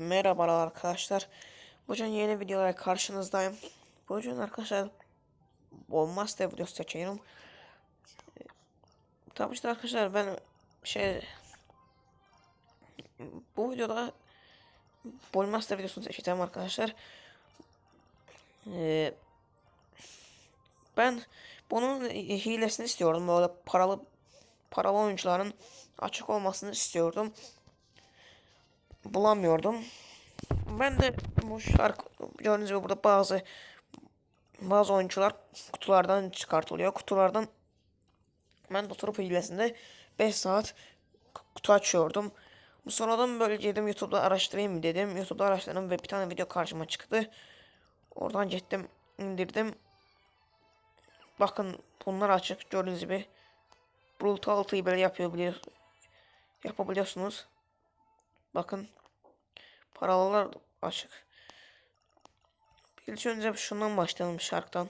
Merhabalar arkadaşlar. Bugün yeni videoya karşınızdayım. Bugün arkadaşlar olmaz da video seçiyorum. Ee, Tabii işte arkadaşlar ben şey bu videoda Bolmaster videosunu seçeceğim arkadaşlar. Ee, ben bunun hilesini istiyordum. Böyle paralı paralı oyuncuların açık olmasını istiyordum bulamıyordum. Ben de bu şarkı gördüğünüz gibi burada bazı bazı oyuncular kutulardan çıkartılıyor. Kutulardan ben oturup hilesinde 5 saat kutu açıyordum. Bu sonradan böyle dedim YouTube'da araştırayım dedim. YouTube'da araştırdım ve bir tane video karşıma çıktı. Oradan gittim indirdim. Bakın bunlar açık gördüğünüz gibi. Brutality böyle yapıyor biliyor, yapabiliyorsunuz. Bakın. Paralar açık. İlk önce şundan başlayalım şarkıdan.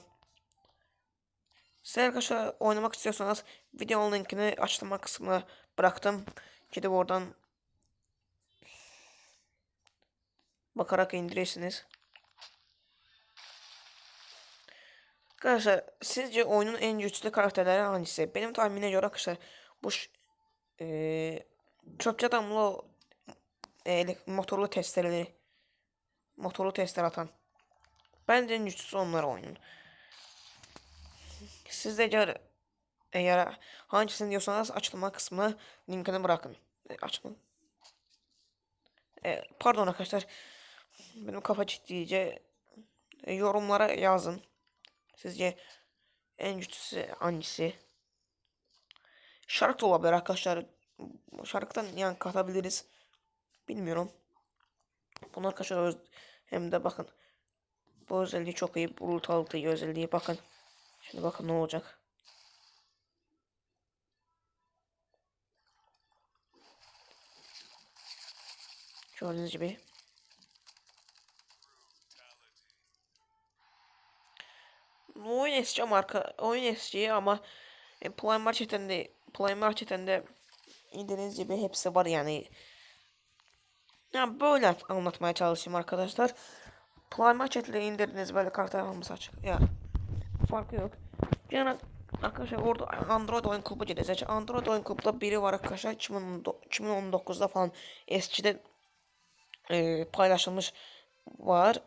Siz arkadaşlar oynamak istiyorsanız videonun linkini açıklama kısmına bıraktım. Gidip oradan bakarak indirirsiniz. Arkadaşlar sizce oyunun en güçlü karakterleri hangisi? Benim tahminime göre arkadaşlar bu e, çöpçü adamlı e, motorlu testereleri motorlu tester atan. Bence en güçlüsü onlar oyunun. Siz de eğer, eğer hangisini diyorsanız açıklama kısmına linkini bırakın. E, açma. E, pardon arkadaşlar. Benim kafa ciddice e, yorumlara yazın. Sizce en güçlüsü hangisi? Şarkı da olabilir arkadaşlar. Şarkıdan yani katabiliriz. Bilmiyorum. Bunu arkadaşlar öz hem de bakın. Bu özelliği çok iyi. Brutality özelliği bakın. Şimdi bakın ne olacak. Gördüğünüz gibi. Oyun eski marka oyun eski ama e, Play Market'ten de Play Market'ten de indiğiniz gibi hepsi var yani yani böyle anlatmaya çalışayım arkadaşlar. Play Market ile indirdiğiniz böyle karakter alması açık. Ya farkı yok. Yani arkadaşlar orada Android oyun klubu gelecek. Android oyun klubunda biri var arkadaşlar 2019'da falan eskiden e, paylaşılmış var.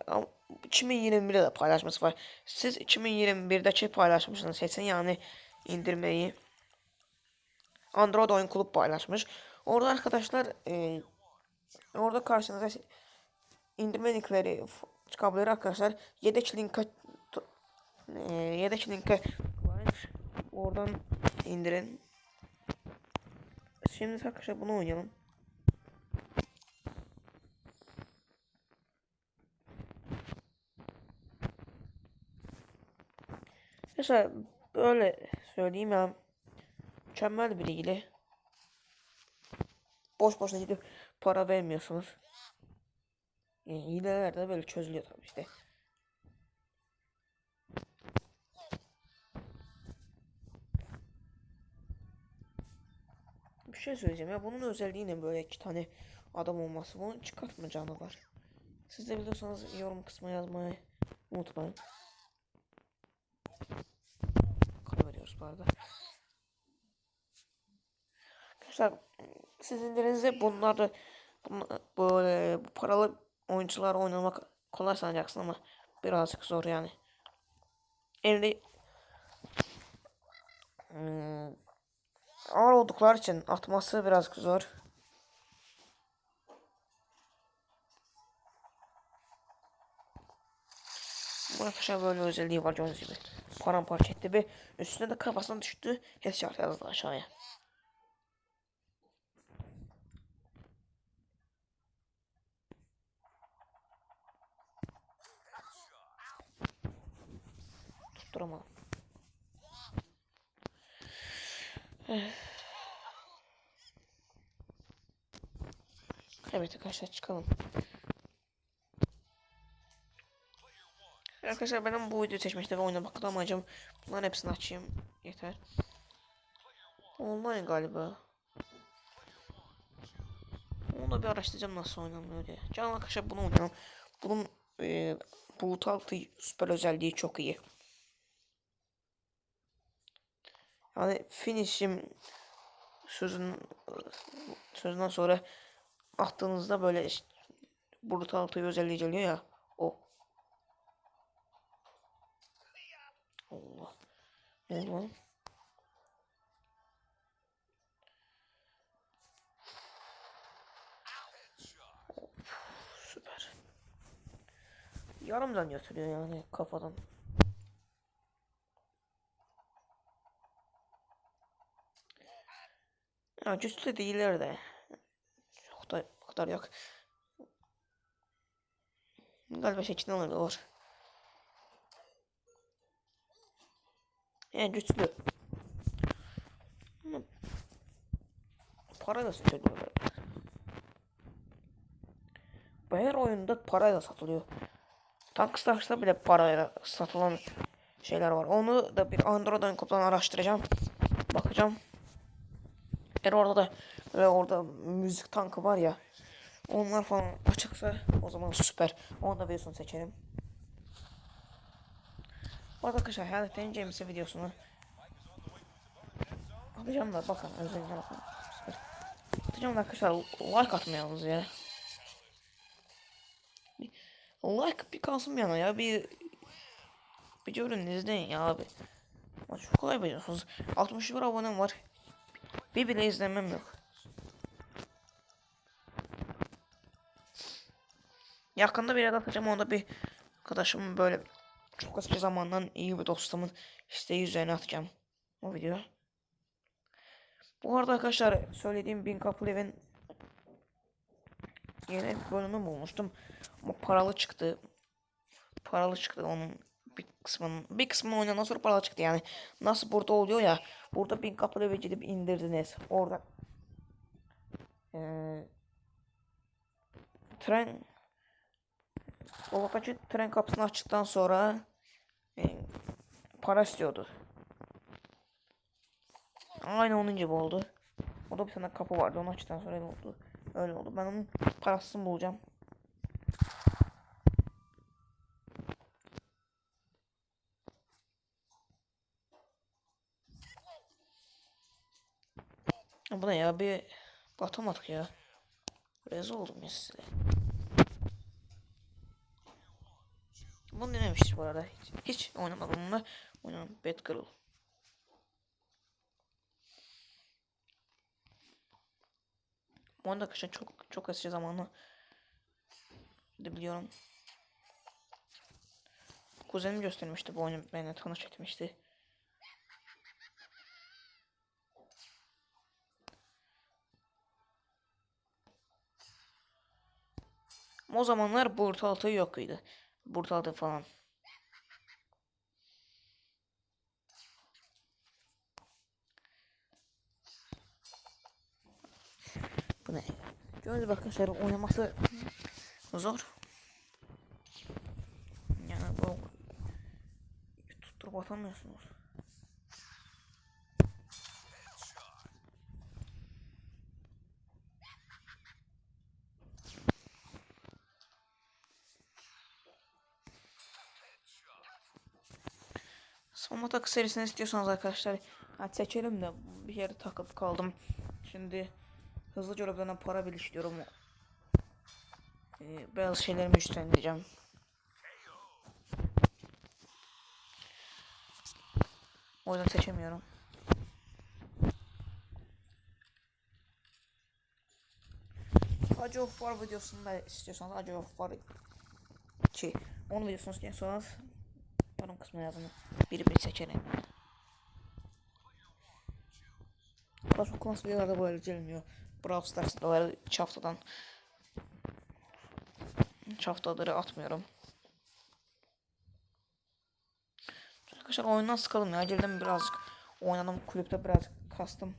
2021'de de paylaşması var. Siz 2021'deki paylaşmışsınız. Seçin yani indirmeyi. Android oyun kulüp paylaşmış. Orada arkadaşlar e, Orada karşınıza indirme linkleri çıkabilir arkadaşlar. Yedek linke e, yedek linke oradan indirin. Şimdi arkadaşlar bunu oynayalım. Mesela böyle söyleyeyim ya. Mükemmel bir ilgili. Boş boşuna gidip para vermiyorsunuz. Yani hilelerde böyle çözülüyor tabii işte. Bir şey söyleyeceğim ya bunun özelliği ne böyle iki tane adam olması bunu çıkartma canavar. Siz de biliyorsanız yorum kısmına yazmayı unutmayın. Kara veriyoruz bu arada. Arkadaşlar sizin dilinizde bunları böyle bu paralı oyuncular oynamak kolay sanacaksın ama birazcık zor yani. Evde hmm, ağır oldukları için atması birazcık zor. Bu arkadaşlar böyle özelliği var gördüğünüz gibi. Paramparça etti ve üstüne de kafasına düştü. Headshot yazdı aşağıya. tutturamadım. Evet arkadaşlar çıkalım. Arkadaşlar benim bu videoyu seçmişte ve oynamakta amacım bunların hepsini açayım yeter. Online galiba. Bunu bir araştıracağım nasıl oynanıyor diye. Canım arkadaşlar bunu oynayalım. Bunun e, bulut süper özelliği çok iyi. Yani finish'im sözün sözünden sonra attığınızda böyle işte bulut altı özelliği geliyor ya o. Allah. Lan? Süper. Yarımdan yatırıyor yani kafadan. Ya güçlü de değiller kadar yok. Galiba şekilden alıyorlar. Yani güçlü. Para da satılıyor. Bu her oyunda parayla satılıyor. Tank Stars'ta bile parayla satılan şeyler var. Onu da bir Android oyun kutudan araştıracağım. Bakacağım. Eğer orada da böyle orada müzik tankı var ya. Onlar falan açıksa o zaman süper. Onu da videosunu seçelim. Bu arada arkadaşlar Hayaletlerin James'in videosunu Atacağım da bakın özellikle bakın. Süper. Atacağım da arkadaşlar like atmayalım ya. Like bir kalsın yana ya bir bir görün izleyin ya abi. Çok kaybediyorsunuz. 61 abonem var. Bir bile izlemem yok. Yakında bir yere atacağım onda bir arkadaşımın böyle çok eski zamandan iyi bir dostumun isteği üzerine atacağım o video. Bu arada arkadaşlar söylediğim Bin Kaplı Evin yeni bölümü bulmuştum. Ama paralı çıktı. Paralı çıktı onun bir kısmının. Bir kısmını oynadan sonra paralı çıktı yani. Nasıl burada oluyor ya. Burada Bin Kaplı Evi gidip indirdiniz. Orada ee, tren Dolapacı tren kapısını açtıktan sonra e, para istiyordu. Aynı onun gibi oldu. O da bir tane kapı vardı. Onu açtıktan sonra öyle oldu. Öyle oldu. Ben onun parasını bulacağım. Bu ne ya? Bir batamadık ya. Rezil oldum ya size. Bunu denemiştim bu arada. Hiç, hiç oynamadım bununla. Oynadım Bad Girl. Bu arada çok çok eski zamanı de biliyorum. Kuzenim göstermişti bu oyunu benimle tanış etmişti. O zamanlar Burt altı yok idi. Burt altı falan. Bu ne? Gördüğünüz arkadaşlar oynaması zor. Yani bu tutturup atamıyorsunuz. Atak serisini istiyorsanız arkadaşlar hadi seçelim de bir yere takıp kaldım. Şimdi hızlıca oradan para birleştiriyorum. Ee, bazı şeylerimi üstleneceğim. O yüzden seçemiyorum. Acı of War videosunda istiyorsanız Acı of War 2 onun videosunu istiyorsanız yorum kısmına yazın. Biri bir seçeneği. Clash of Clans videolarda böyle gelmiyor. Brawl Stars videoları çaftadan çaftaları atmıyorum. Arkadaşlar oyundan sıkıldım ya. Girdim birazcık oynadım kulüpte biraz kastım.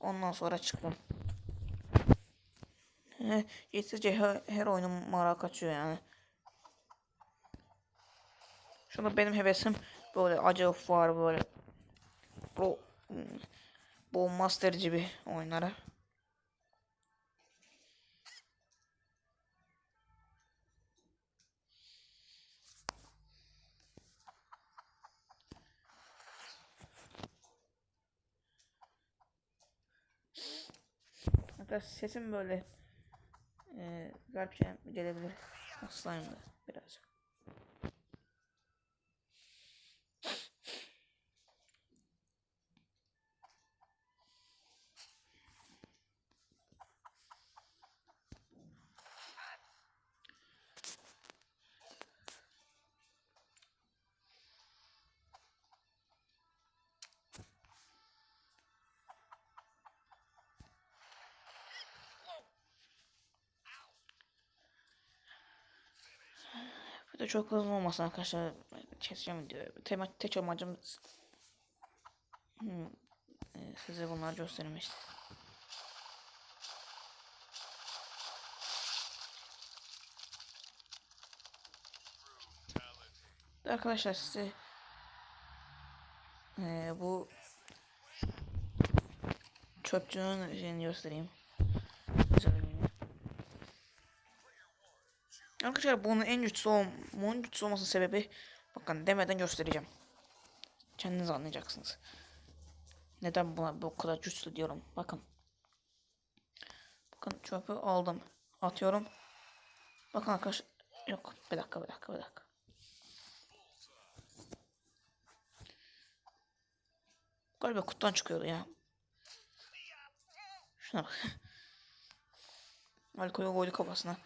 Ondan sonra çıktım. Yetizce her, her oyunum mara kaçıyor yani. Şunu benim hevesim böyle acı var böyle. Pro bu master gibi oyunlara. Hatta sesim böyle e, garip şey gelebilir. Slime'da. Bir de çok uzun olmasın arkadaşlar. Keseceğim diyor. Tema, tek amacım hmm, e, size bunları göstermek işte. Arkadaşlar size e, bu çöpçünün şeyini göstereyim. Arkadaşlar bunun en güçlü ol bunun güçlü olmasının sebebi bakın demeden göstereceğim. Kendiniz anlayacaksınız. Neden buna bu kadar güçlü diyorum. Bakın. Bakın çöpü aldım. Atıyorum. Bakın arkadaşlar. Yok bir dakika bir dakika bir dakika. Galiba kutudan çıkıyordu ya. Şuna bak. Alkolü koydu kafasına.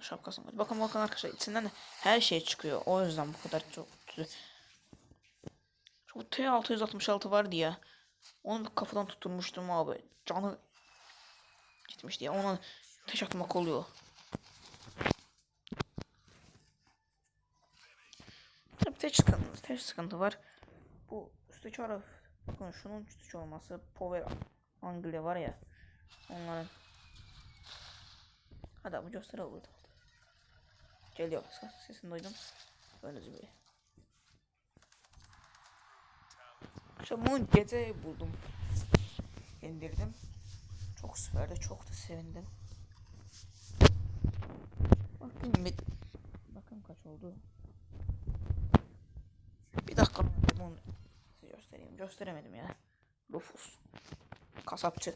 Şapkasını koydu. Bakın bakın arkadaşlar içinden de her şey çıkıyor. O yüzden bu kadar çok. Şu T666 vardı ya. Onu kafadan tutturmuştum abi. Canı gitmişti ya. Ona taş atmak oluyor. Tabii tek sıkıntı, tek sıkıntı var. Bu üstteki araf. Bakın şunun üstteki olması. Power Anglia var ya. Onların. Hadi bu gösteri oldu. Geliyor. Ses- Sesini duydum. Böyle gibi. Bunu gece buldum. İndirdim. Çok süperdi. Çok da sevindim. Bakın bir... Bakın kaç oldu. Bir dakika. Bunu göstereyim. Gösteremedim ya. Rufus. Kasapçı.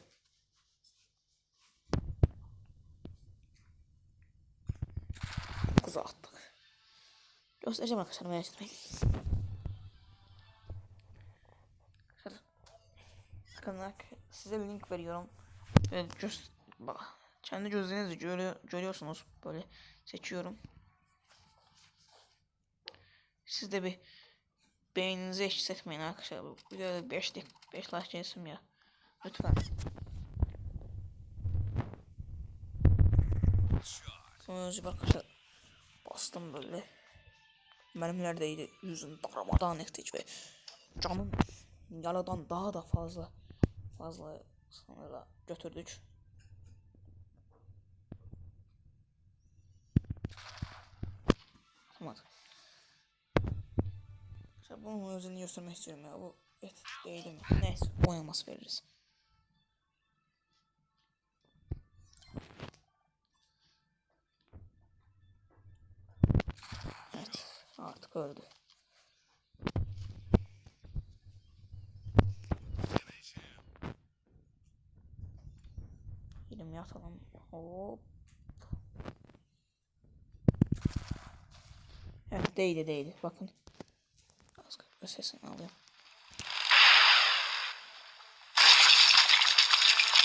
Kuzu attık. Göstereceğim arkadaşlar merak etmeyin. Bakın bak, size link veriyorum. Ve göz, bak, kendi gözlerinizle görüyor, görüyorsunuz. Böyle seçiyorum. Siz de bir beyninizi eşit etmeyin arkadaşlar. Bu videoda 5 5 like gelsin ya. Lütfen. Önce arkadaşlar bastım böyle. Mermiler değdi. Yüzüm daramadan ettik ve canım yaradan daha da fazla fazla sonra götürdük. İşte bunun özelliğini göstermek istiyorum ya. Bu et değdi? Neyse oynaması veririz. Öldü. Gidelim yatalım. Hop. Evet değdi değdi bakın. Az kaldı sesini alıyorum.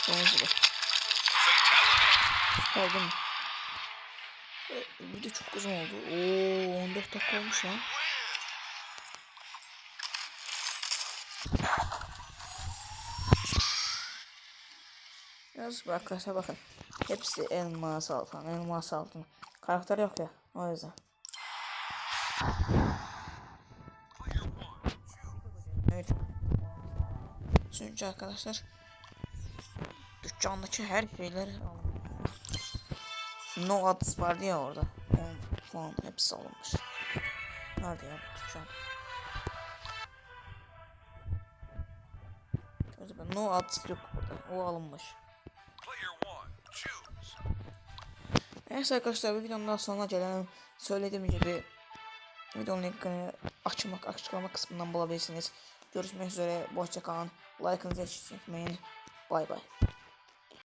Gibi. Oldu mu? E, Bir de çok uzun oldu. Oo 14 dakika olmuş lan. Yalnız arkadaşlar bakın. Hepsi elmas altın, elmas altın. Karakter yok ya. O yüzden. Evet. Çünkü arkadaşlar dükkandaki her şeyleri aldım. No ads vardı ya orada. Onun falan hepsi alınmış. Nerede ya bu dükkan? O zaman no ads yok burada. O alınmış. Neyse arkadaşlar bu videonun daha sonuna gelen söylediğim gibi videonun linkini açmak açıklama kısmından bulabilirsiniz. Görüşmek üzere. Hoşça kalın. Like'ınızı unutmayın. Bay bay.